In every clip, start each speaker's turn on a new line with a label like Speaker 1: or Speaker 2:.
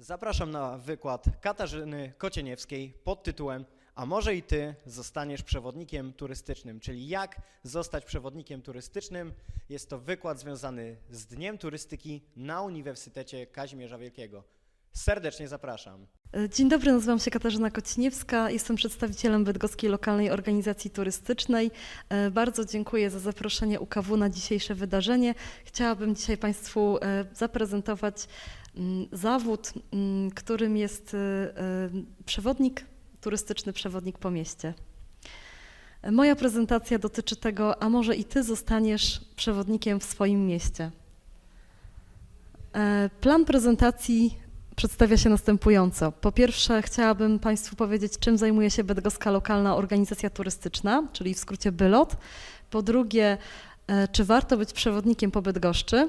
Speaker 1: Zapraszam na wykład Katarzyny Kocieniewskiej pod tytułem A może i ty zostaniesz przewodnikiem turystycznym, czyli jak zostać przewodnikiem turystycznym. Jest to wykład związany z Dniem Turystyki na Uniwersytecie Kazimierza Wielkiego. Serdecznie zapraszam.
Speaker 2: Dzień dobry, nazywam się Katarzyna Kociniewska, jestem przedstawicielem Bydgoskiej Lokalnej Organizacji Turystycznej. E, Bardzo dziękuję za zaproszenie UKW na dzisiejsze wydarzenie. Chciałabym dzisiaj Państwu e, zaprezentować zawód, mm, którym jest e, e, przewodnik turystyczny, przewodnik po mieście. Moja prezentacja dotyczy tego, a może i Ty zostaniesz przewodnikiem w swoim mieście. E, Plan prezentacji przedstawia się następująco. Po pierwsze, chciałabym Państwu powiedzieć, czym zajmuje się Bydgoska Lokalna Organizacja Turystyczna, czyli w skrócie BYLOT. Po drugie, e, czy warto być przewodnikiem po Bydgoszczy.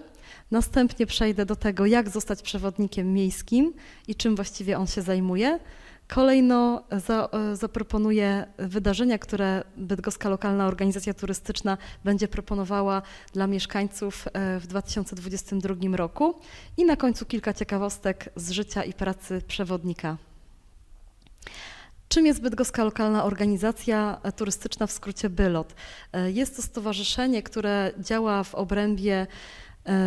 Speaker 2: Następnie przejdę do tego, jak zostać przewodnikiem miejskim i czym właściwie on się zajmuje. Kolejno za, e, zaproponuję wydarzenia, które Bydgoska Lokalna Organizacja Turystyczna będzie proponowała dla mieszkańców e, w 2022 roku. I na końcu kilka ciekawostek z życia i pracy przewodnika. Czym jest Bydgoska Lokalna Organizacja Turystyczna, w skrócie BYLOT? E, Jest to stowarzyszenie, które działa w obrębie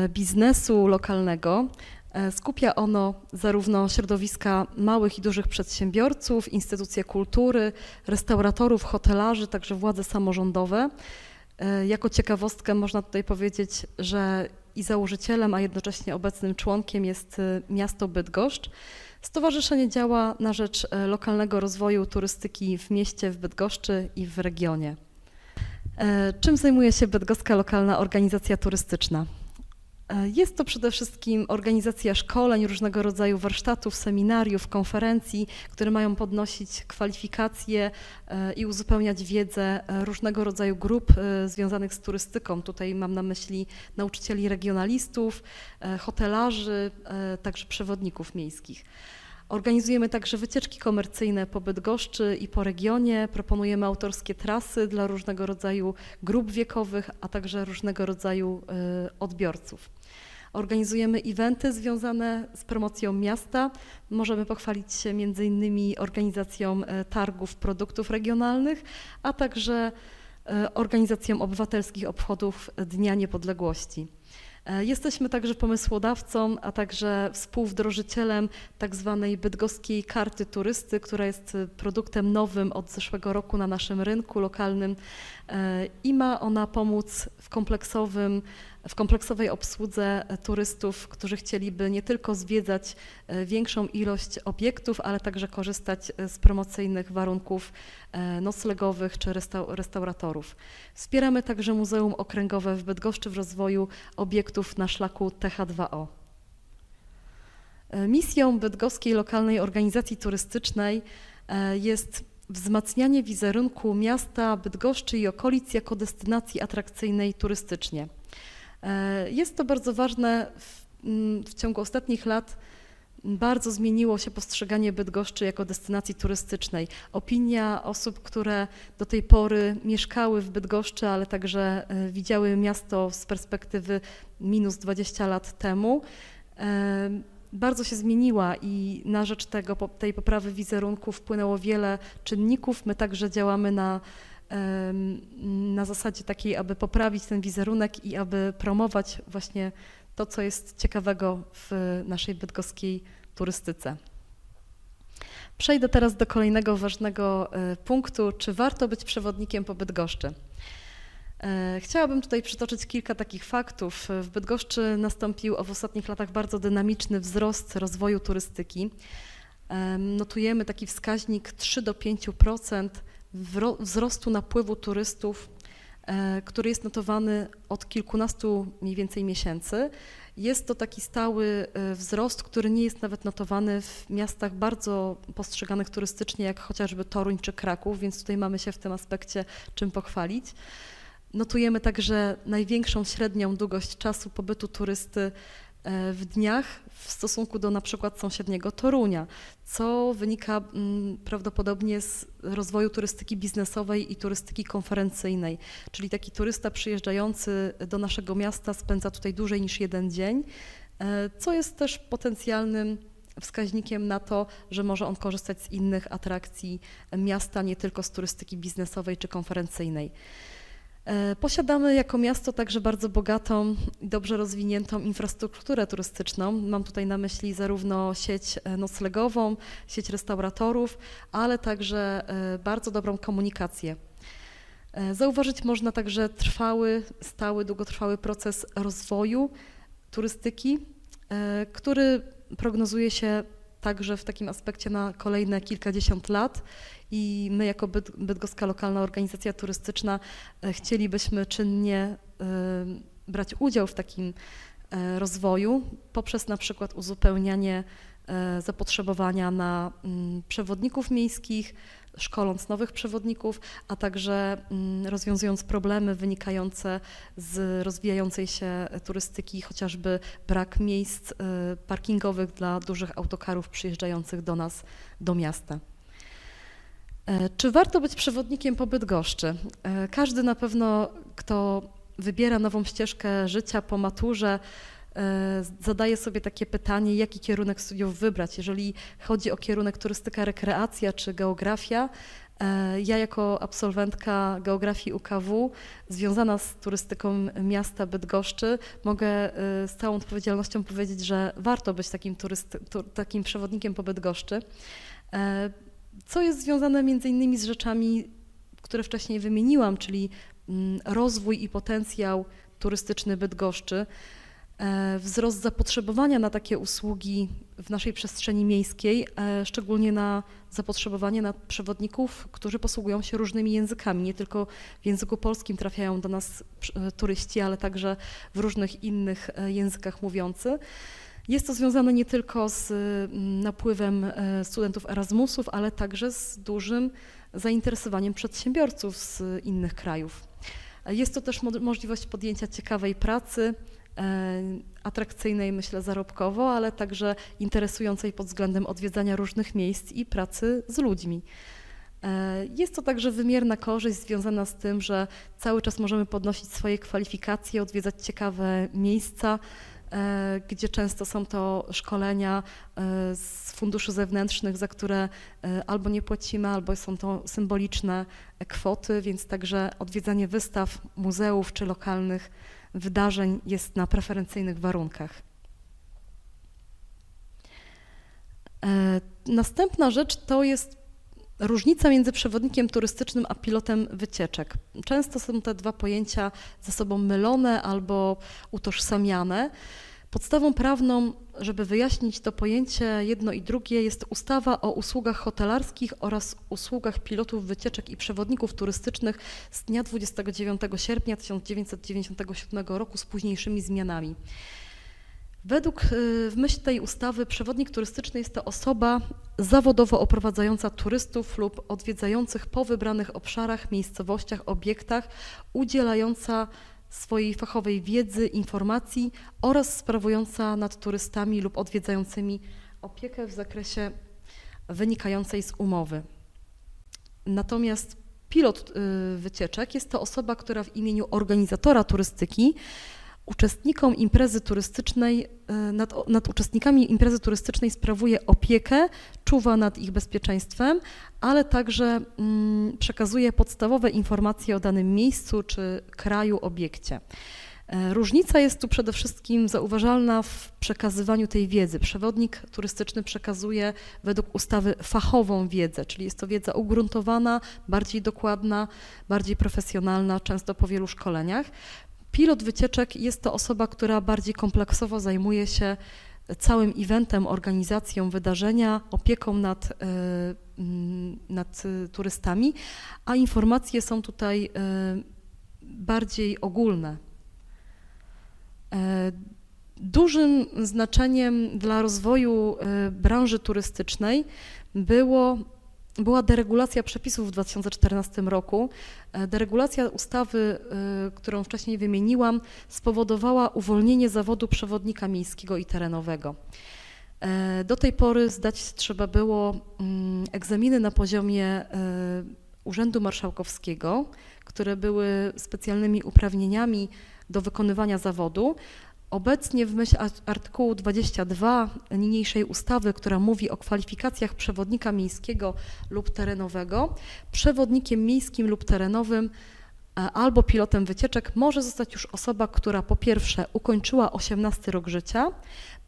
Speaker 2: biznesu lokalnego. E, Skupia ono zarówno środowiska małych i dużych przedsiębiorców, instytucje kultury, restauratorów, hotelarzy, także władze samorządowe. E, Jako ciekawostkę można tutaj powiedzieć, że i założycielem, a jednocześnie obecnym członkiem jest e, miasto Bydgoszcz. Stowarzyszenie działa na rzecz e, lokalnego rozwoju turystyki w mieście, w Bydgoszczy i w regionie. E, Czym zajmuje się Bydgoska Lokalna Organizacja Turystyczna? E, Jest to przede wszystkim organizacja szkoleń, różnego rodzaju warsztatów, seminariów, konferencji, które mają podnosić kwalifikacje e, i uzupełniać wiedzę e, różnego rodzaju grup związanych z turystyką. Tutaj mam na myśli nauczycieli regionalistów, hotelarzy, także przewodników miejskich. Organizujemy także wycieczki komercyjne po Bydgoszczy i po regionie. Proponujemy autorskie trasy dla różnego rodzaju grup wiekowych, a także różnego rodzaju odbiorców. Organizujemy eventy związane z promocją miasta. Możemy pochwalić się między innymi organizacją e, targów produktów regionalnych, a także e, organizacją obywatelskich obchodów Dnia Niepodległości. E, Jesteśmy także pomysłodawcą, a także współwdrożycielem tak zwanej bydgoskiej karty turysty, która jest produktem nowym od zeszłego roku na naszym rynku lokalnym i ma ona pomóc w kompleksowym w kompleksowej obsłudze e, turystów, którzy chcieliby nie tylko zwiedzać e, większą ilość obiektów, ale także korzystać e, z promocyjnych warunków noclegowych czy restau- restauratorów. Wspieramy także Muzeum Okręgowe w Bydgoszczy w rozwoju obiektów na szlaku TH2O. E, Misją Bydgoskiej Lokalnej Organizacji Turystycznej jest wzmacnianie wizerunku miasta Bydgoszczy i okolic jako destynacji atrakcyjnej turystycznie. E, Jest to bardzo ważne. W, mm, w ciągu ostatnich lat bardzo zmieniło się postrzeganie Bydgoszczy jako destynacji turystycznej. Opinia osób, które do tej pory mieszkały w Bydgoszczy, ale także e, widziały miasto z perspektywy minus 20 lat temu, e, bardzo się zmieniła i na rzecz tego, tej poprawy wizerunku wpłynęło wiele czynników. My także działamy na na zasadzie takiej, aby poprawić ten wizerunek i aby promować właśnie to, co jest ciekawego w naszej bydgoskiej turystyce. Przejdę teraz do kolejnego ważnego e, punktu, czy warto być przewodnikiem po Bydgoszczy. E, Chciałabym tutaj przytoczyć kilka takich faktów. W Bydgoszczy nastąpił w ostatnich latach bardzo dynamiczny wzrost rozwoju turystyki. Em, Notujemy taki wskaźnik 3 do 5% wro- wzrostu napływu turystów, e, który jest notowany od kilkunastu mniej więcej miesięcy. Jest to taki stały e, wzrost, który nie jest nawet notowany w miastach bardzo postrzeganych turystycznie, jak chociażby Toruń czy Kraków, więc tutaj mamy się w tym aspekcie czym pochwalić. Notujemy także największą średnią długość czasu pobytu turysty w dniach w stosunku do na przykład sąsiedniego Torunia, co wynika mm, prawdopodobnie z rozwoju turystyki biznesowej i turystyki konferencyjnej. Czyli taki turysta przyjeżdżający do naszego miasta spędza tutaj dłużej niż jeden dzień, e, co jest też potencjalnym wskaźnikiem na to, że może on korzystać z innych atrakcji miasta, nie tylko z turystyki biznesowej czy konferencyjnej. E, Posiadamy jako miasto także bardzo bogatą i dobrze rozwiniętą infrastrukturę turystyczną. Mam tutaj na myśli zarówno sieć e, noclegową, sieć restauratorów, ale także e, bardzo dobrą komunikację. Zauważyć można także trwały, stały, długotrwały proces rozwoju turystyki, który prognozuje się także w takim aspekcie na kolejne kilkadziesiąt lat. I my jako Byd- Bydgoska Lokalna Organizacja Turystyczna e, chcielibyśmy czynnie e, brać udział w takim e, rozwoju poprzez na przykład uzupełnianie zapotrzebowania na mm, przewodników miejskich, szkoląc nowych przewodników, a także mm, rozwiązując problemy wynikające z rozwijającej się turystyki, chociażby brak miejsc e, parkingowych dla dużych autokarów przyjeżdżających do nas do miasta. E, Czy warto być przewodnikiem po Bydgoszczy? E, Każdy na pewno, kto wybiera nową ścieżkę życia po maturze, e, zadaje sobie takie pytanie, jaki kierunek studiów wybrać. Jeżeli chodzi o kierunek turystyka, rekreacja czy geografia, e, ja jako absolwentka geografii UKW, związana z turystyką miasta Bydgoszczy, mogę e, z całą odpowiedzialnością powiedzieć, że warto być takim, turysty, tu, takim przewodnikiem po Bydgoszczy. Co jest związane między innymi z rzeczami, które wcześniej wymieniłam, czyli mm, rozwój i potencjał turystyczny Bydgoszczy, wzrost zapotrzebowania na takie usługi w naszej przestrzeni miejskiej, e, szczególnie na zapotrzebowanie na przewodników, którzy posługują się różnymi językami. Nie tylko w języku polskim trafiają do nas e, turyści, ale także w różnych innych e, językach mówiący. Jest to związane nie tylko z napływem e, studentów Erasmusów, ale także z dużym zainteresowaniem przedsiębiorców z innych krajów. E, Jest to też mo- możliwość podjęcia ciekawej pracy, e, atrakcyjnej, myślę, zarobkowo, ale także interesującej pod względem odwiedzania różnych miejsc i pracy z ludźmi. E, Jest to także wymierna korzyść związana z tym, że cały czas możemy podnosić swoje kwalifikacje, odwiedzać ciekawe miejsca, e, gdzie często są to szkolenia e, z funduszy zewnętrznych, za które e, albo nie płacimy, albo są to symboliczne kwoty, więc także odwiedzanie wystaw, muzeów czy lokalnych wydarzeń jest na preferencyjnych warunkach. E, Następna rzecz to jest różnica między przewodnikiem turystycznym a pilotem wycieczek. Często są te dwa pojęcia ze sobą mylone albo utożsamiane. Podstawą prawną, żeby wyjaśnić to pojęcie jedno i drugie, jest ustawa o usługach hotelarskich oraz usługach pilotów wycieczek i przewodników turystycznych z dnia 29 sierpnia 1997 roku z późniejszymi zmianami. Według, y, w myśl tej ustawy, przewodnik turystyczny jest to osoba zawodowo oprowadzająca turystów lub odwiedzających po wybranych obszarach, miejscowościach, obiektach, udzielająca swojej fachowej wiedzy, informacji oraz sprawująca nad turystami lub odwiedzającymi opiekę w zakresie wynikającej z umowy. Natomiast pilot y, wycieczek jest to osoba, która w imieniu organizatora turystyki uczestnikom imprezy turystycznej, y, nad, nad uczestnikami imprezy turystycznej sprawuje opiekę, czuwa nad ich bezpieczeństwem, ale także mm, przekazuje podstawowe informacje o danym miejscu czy kraju, obiekcie. E, Różnica jest tu przede wszystkim zauważalna w przekazywaniu tej wiedzy. Przewodnik turystyczny przekazuje według ustawy fachową wiedzę, czyli jest to wiedza ugruntowana, bardziej dokładna, bardziej profesjonalna, często po wielu szkoleniach. Pilot wycieczek jest to osoba, która bardziej kompleksowo zajmuje się całym eventem, organizacją wydarzenia, opieką nad, e, mm, nad turystami, a informacje są tutaj e, bardziej ogólne. E, Dużym znaczeniem dla rozwoju branży turystycznej było, była deregulacja przepisów w 2014 roku. E, Deregulacja ustawy, e, którą wcześniej wymieniłam, spowodowała uwolnienie zawodu przewodnika miejskiego i terenowego. E, Do tej pory zdać trzeba było mm, egzaminy na poziomie Urzędu Marszałkowskiego, które były specjalnymi uprawnieniami do wykonywania zawodu, Obecnie w myśl art- artykułu 22 niniejszej ustawy, która mówi o kwalifikacjach przewodnika miejskiego lub terenowego, przewodnikiem miejskim lub terenowym e, albo pilotem wycieczek może zostać już osoba, która po pierwsze ukończyła 18 rok życia,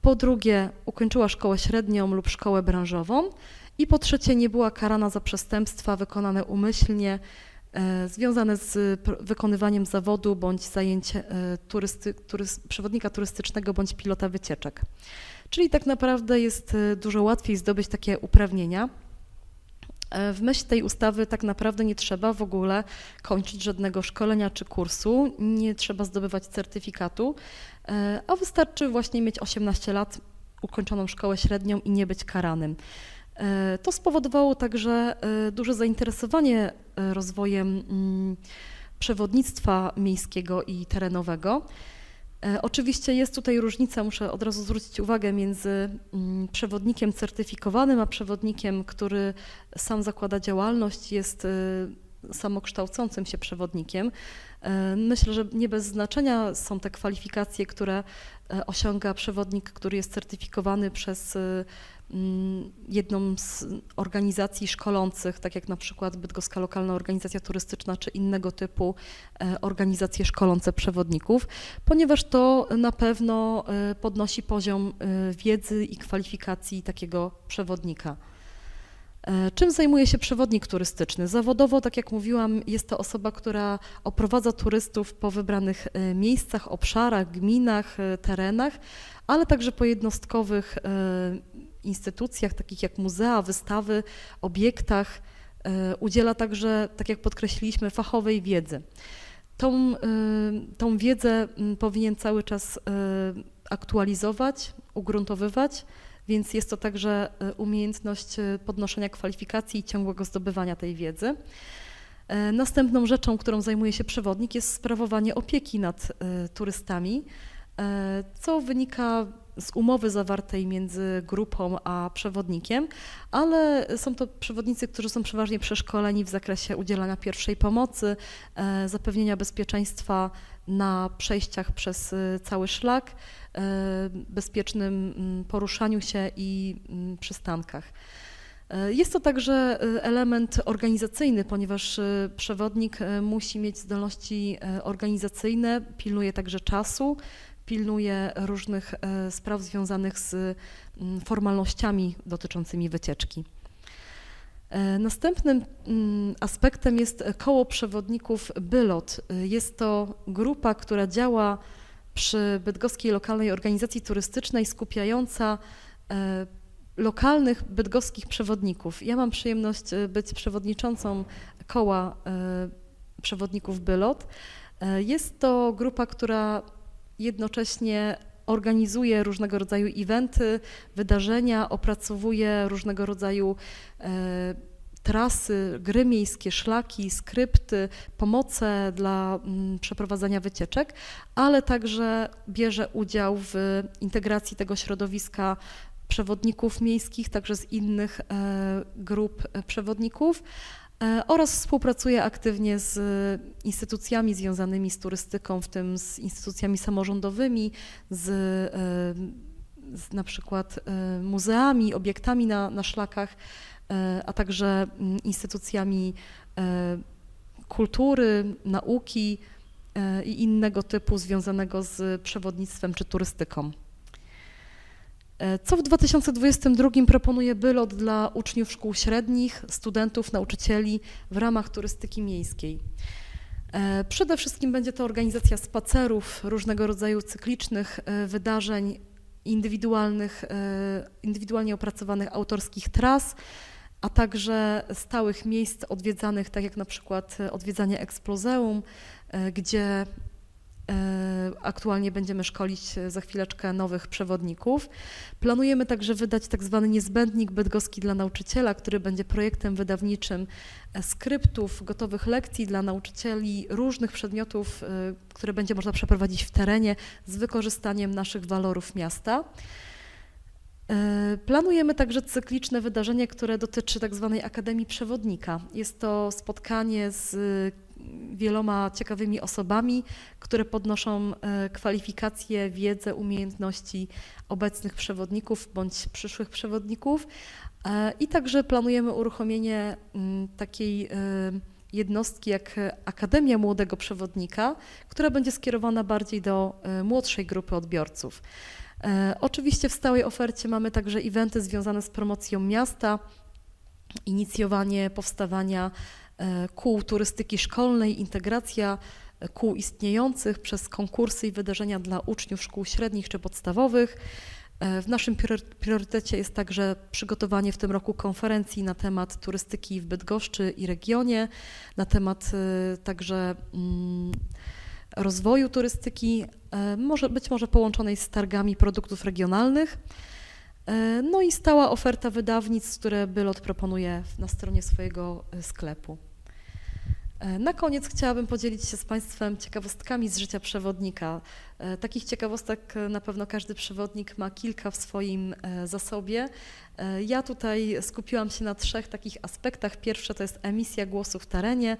Speaker 2: po drugie ukończyła szkołę średnią lub szkołę branżową i po trzecie nie była karana za przestępstwa wykonane umyślnie związane z pr- wykonywaniem zawodu bądź zajęć e, turysty, turys, przewodnika turystycznego bądź pilota wycieczek. Czyli tak naprawdę jest e, dużo łatwiej zdobyć takie uprawnienia. E, W myśl tej ustawy tak naprawdę nie trzeba w ogóle kończyć żadnego szkolenia czy kursu, nie trzeba zdobywać certyfikatu, e, a wystarczy właśnie mieć 18 lat, ukończoną szkołę średnią i nie być karanym. E, To spowodowało także e, duże zainteresowanie e, rozwojem mm, przewodnictwa miejskiego i terenowego. Oczywiście jest tutaj różnica, muszę od razu zwrócić uwagę, między mm, przewodnikiem certyfikowanym a przewodnikiem, który sam zakłada działalność, jest samokształcącym się przewodnikiem. Myślę, że nie bez znaczenia są te kwalifikacje, które osiąga przewodnik, który jest certyfikowany przez jedną z organizacji szkolących, tak jak na przykład Bydgoska Lokalna Organizacja Turystyczna czy innego typu e, organizacje szkolące przewodników, ponieważ to na pewno e, podnosi poziom e, wiedzy i kwalifikacji takiego przewodnika. Czym zajmuje się przewodnik turystyczny? Zawodowo, tak jak mówiłam, jest to osoba, która oprowadza turystów po wybranych miejscach, obszarach, gminach, terenach, ale także po jednostkowych instytucjach, takich jak muzea, wystawy, obiektach. E, Udziela także, tak jak podkreśliliśmy, fachowej wiedzy. Tą, e, tą wiedzę powinien cały czas e, aktualizować, ugruntowywać, więc jest to także umiejętność podnoszenia kwalifikacji i ciągłego zdobywania tej wiedzy. Następną rzeczą, którą zajmuje się przewodnik, jest sprawowanie opieki nad turystami, co wynika z umowy zawartej między grupą a przewodnikiem, ale są to przewodnicy, którzy są przeważnie przeszkoleni w zakresie udzielania pierwszej pomocy, e, zapewnienia bezpieczeństwa na przejściach przez e, cały szlak, e, bezpiecznym mm, poruszaniu się i mm, przystankach. Jest to także element organizacyjny, ponieważ przewodnik musi mieć zdolności organizacyjne, pilnuje także czasu, pilnuje różnych e, spraw związanych z mm, formalnościami dotyczącymi wycieczki. E, Następnym mm, aspektem jest koło przewodników Bylot. E, Jest to grupa, która działa przy Bydgoskiej Lokalnej Organizacji Turystycznej skupiająca lokalnych bydgoskich przewodników. Ja mam przyjemność być przewodniczącą koła przewodników Bylot. Jest to grupa, która jednocześnie organizuje różnego rodzaju eventy, wydarzenia, opracowuje różnego rodzaju e, trasy, gry miejskie, szlaki, skrypty, pomoce dla mm, przeprowadzania wycieczek, ale także bierze udział w integracji tego środowiska przewodników miejskich, także z innych e, grup e, przewodników oraz współpracuje aktywnie z instytucjami związanymi z turystyką, w tym z instytucjami samorządowymi, z, e, z na przykład e, muzeami, obiektami na, na szlakach, e, a także instytucjami e, kultury, nauki e, i innego typu związanego z przewodnictwem czy turystyką. E, Co w 2022 proponuje Bylot dla uczniów szkół średnich, studentów, nauczycieli w ramach turystyki miejskiej? E, Przede wszystkim będzie to organizacja spacerów, różnego rodzaju cyklicznych e, wydarzeń, indywidualnych, indywidualnie opracowanych autorskich tras, a także stałych miejsc odwiedzanych, tak jak na przykład odwiedzanie Eksplozeum, e, gdzie aktualnie będziemy szkolić e, za chwileczkę nowych przewodników. Planujemy także wydać tak zwany niezbędnik bydgoski dla nauczyciela, który będzie projektem wydawniczym e, skryptów, gotowych lekcji dla nauczycieli różnych przedmiotów, e, które będzie można przeprowadzić w terenie z wykorzystaniem naszych walorów miasta. E, Planujemy także cykliczne wydarzenie, które dotyczy tak zwanej Akademii Przewodnika. Jest to spotkanie z wieloma ciekawymi osobami, które podnoszą e, kwalifikacje, wiedzę, umiejętności obecnych przewodników bądź przyszłych przewodników. E, I także planujemy uruchomienie mm, takiej e, jednostki jak Akademia Młodego Przewodnika, która będzie skierowana bardziej do młodszej grupy odbiorców. Oczywiście w stałej ofercie mamy także eventy związane z promocją miasta, inicjowanie powstawania kół turystyki szkolnej, integracja e, kół istniejących przez konkursy i wydarzenia dla uczniów szkół średnich czy podstawowych. E, W naszym prior- priorytecie jest także przygotowanie w tym roku konferencji na temat turystyki w Bydgoszczy i regionie, na temat e, także mm, rozwoju turystyki, e, może, być może połączonej z targami produktów regionalnych. E, No i stała oferta wydawnictw, które Bylot proponuje na stronie swojego e, sklepu. E, Na koniec chciałabym podzielić się z Państwem ciekawostkami z życia przewodnika. E, Takich ciekawostek e, na pewno każdy przewodnik ma kilka w swoim zasobie. Ja tutaj skupiłam się na trzech takich aspektach. Pierwsze to jest emisja głosu w terenie,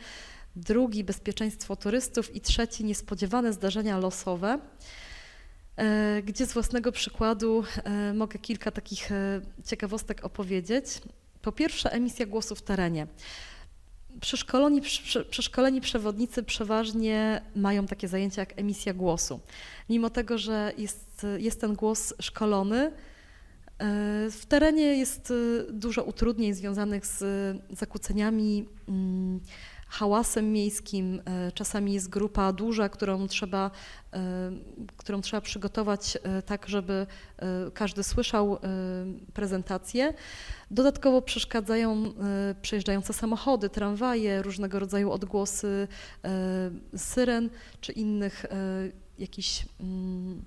Speaker 2: drugi bezpieczeństwo turystów i trzeci niespodziewane zdarzenia losowe. Gdzie z własnego przykładu mogę kilka takich ciekawostek opowiedzieć. Po pierwsze, emisja głosu w terenie. Przeszkoleni, prze- przeszkoleni przewodnicy przeważnie mają takie zajęcia jak emisja głosu. Mimo tego, że jest, jest ten głos szkolony, e, w terenie jest e, dużo utrudnień związanych z zakłóceniami, mm, hałasem miejskim. E, Czasami jest grupa duża, którą trzeba, e, którą trzeba przygotować e, tak, żeby każdy słyszał prezentację. Dodatkowo przeszkadzają przejeżdżające samochody, tramwaje, różnego rodzaju odgłosy syren czy innych jakichś mm,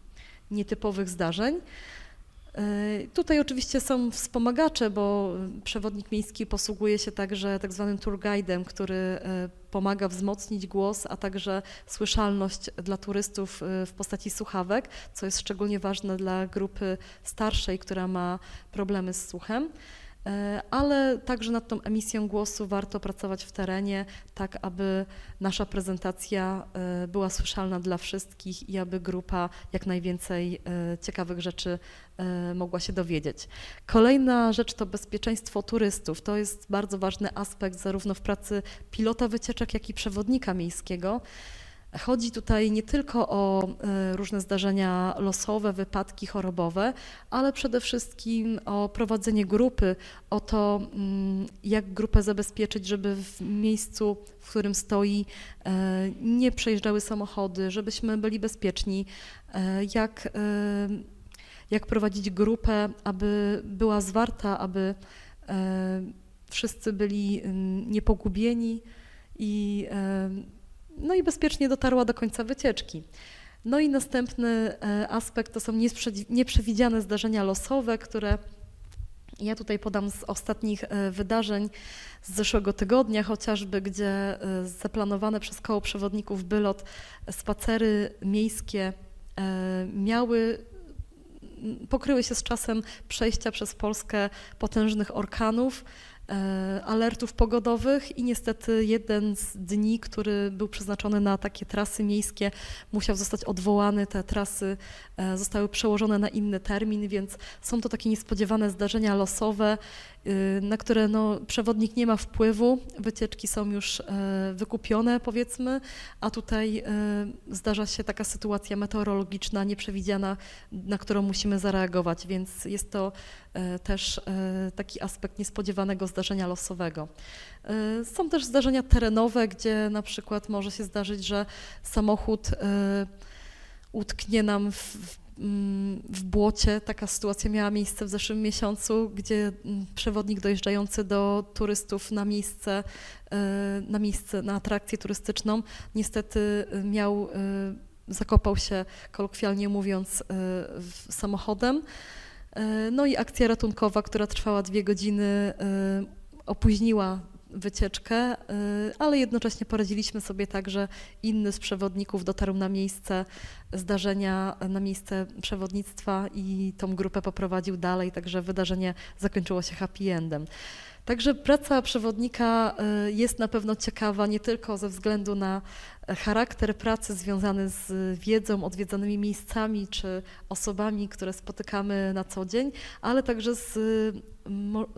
Speaker 2: nietypowych zdarzeń. E, Tutaj oczywiście są wspomagacze, bo przewodnik miejski posługuje się także tak zwanym tour guide'em, który e, pomaga wzmocnić głos, a także słyszalność dla turystów e, w postaci słuchawek, co jest szczególnie ważne dla grupy starszej, która ma problemy z słuchem. E, Ale także nad tą emisją głosu warto pracować w terenie, tak aby nasza prezentacja e, była słyszalna dla wszystkich i aby grupa jak najwięcej e, ciekawych rzeczy mogła się dowiedzieć. Kolejna rzecz to bezpieczeństwo turystów. To jest bardzo ważny aspekt zarówno w pracy pilota wycieczek, jak i przewodnika miejskiego. Chodzi tutaj nie tylko o e, różne zdarzenia losowe, wypadki chorobowe, ale przede wszystkim o prowadzenie grupy, o to, mm, jak grupę zabezpieczyć, żeby w miejscu, w którym stoi, e, nie przejeżdżały samochody, żebyśmy byli bezpieczni, e, jak, jak prowadzić grupę, aby była zwarta, aby wszyscy byli mm, niepogubieni i no i bezpiecznie dotarła do końca wycieczki. No i następny e, aspekt to są nieprzewidziane zdarzenia losowe, które ja tutaj podam z ostatnich e, wydarzeń z zeszłego tygodnia, chociażby gdzie e, zaplanowane przez koło przewodników Bylot spacery miejskie miały pokryły się z czasem przejścia przez Polskę potężnych orkanów, alertów pogodowych i niestety jeden z dni, który był przeznaczony na takie trasy miejskie, musiał zostać odwołany. Te trasy e, zostały przełożone na inny termin, więc są to takie niespodziewane zdarzenia losowe, na które no, przewodnik nie ma wpływu. Wycieczki są już e, wykupione, powiedzmy, a tutaj e, zdarza się taka sytuacja meteorologiczna nieprzewidziana, na którą musimy zareagować, więc jest to e, też taki aspekt niespodziewanego zdarzenia losowego. Są też zdarzenia terenowe, gdzie na przykład może się zdarzyć, że samochód utknie nam w, w, mm, w błocie. Taka sytuacja miała miejsce w zeszłym miesiącu, gdzie mm, przewodnik dojeżdżający do turystów na miejsce, e, na miejsce, na atrakcję turystyczną, niestety e, miał, e, zakopał się, kolokwialnie mówiąc, samochodem. No i akcja ratunkowa, która trwała dwie godziny, opóźniła wycieczkę, e, ale jednocześnie poradziliśmy sobie tak, że inny z przewodników dotarł na miejsce zdarzenia, na miejsce przewodnictwa i tą grupę poprowadził dalej, także wydarzenie zakończyło się happy endem. Także praca przewodnika y, jest na pewno ciekawa nie tylko ze względu na charakter pracy związany z wiedzą, odwiedzanymi miejscami czy osobami, które spotykamy na co dzień, ale także z,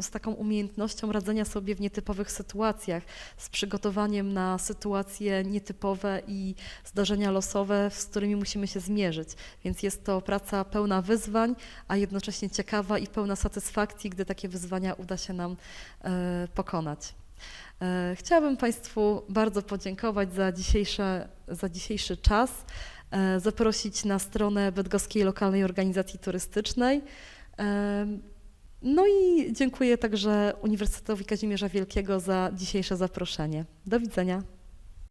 Speaker 2: z taką umiejętnością radzenia sobie w nietypowych sytuacjach, z przygotowaniem na sytuacje nietypowe i zdarzenia losowe, z którymi musimy się zmierzyć. Więc jest to praca pełna wyzwań, a jednocześnie ciekawa i pełna satysfakcji, gdy takie wyzwania uda się nam e, pokonać. E, Chciałabym Państwu bardzo podziękować za, dzisiejsze, za dzisiejszy czas, e, zaprosić na stronę Bydgoskiej Lokalnej Organizacji Turystycznej. E, No i dziękuję także Uniwersytetowi Kazimierza Wielkiego za dzisiejsze zaproszenie. Do widzenia.